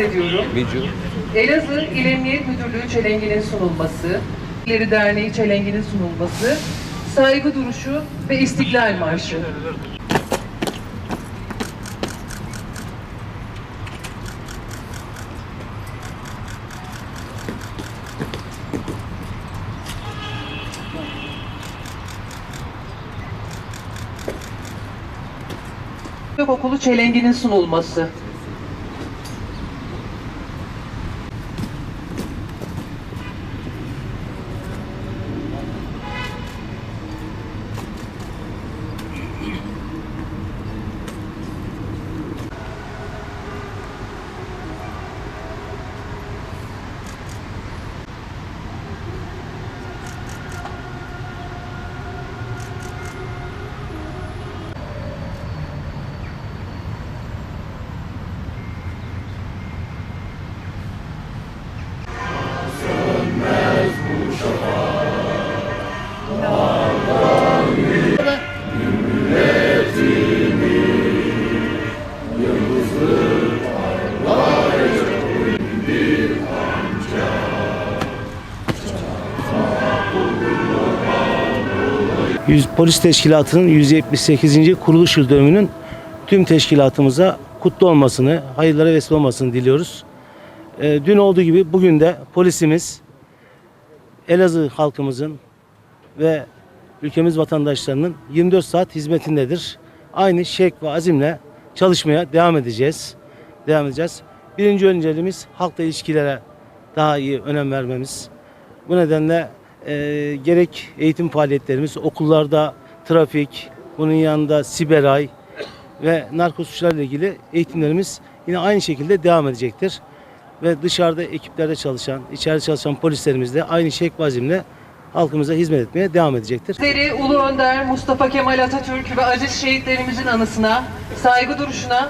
ediyorum. Video. Elazığ İl Emniyet Müdürlüğü çelenginin sunulması, İleri Derneği çelenginin sunulması, saygı duruşu ve İstiklal Marşı. Okulu çelenginin sunulması. Polis Teşkilatı'nın 178. kuruluş yıl dönümünün tüm teşkilatımıza kutlu olmasını, hayırlara vesile olmasını diliyoruz. Ee, dün olduğu gibi bugün de polisimiz Elazığ halkımızın ve ülkemiz vatandaşlarının 24 saat hizmetindedir. Aynı şevk ve azimle çalışmaya devam edeceğiz. Devam edeceğiz. Birinci önceliğimiz halkla ilişkilere daha iyi önem vermemiz. Bu nedenle e, gerek eğitim faaliyetlerimiz, okullarda trafik, bunun yanında siberay ve narko suçlarla ilgili eğitimlerimiz yine aynı şekilde devam edecektir. Ve dışarıda ekiplerde çalışan, içeride çalışan polislerimiz de aynı şevk ve azimle halkımıza hizmet etmeye devam edecektir. Bizleri Ulu Önder Mustafa Kemal Atatürk ve aziz şehitlerimizin anısına, saygı duruşuna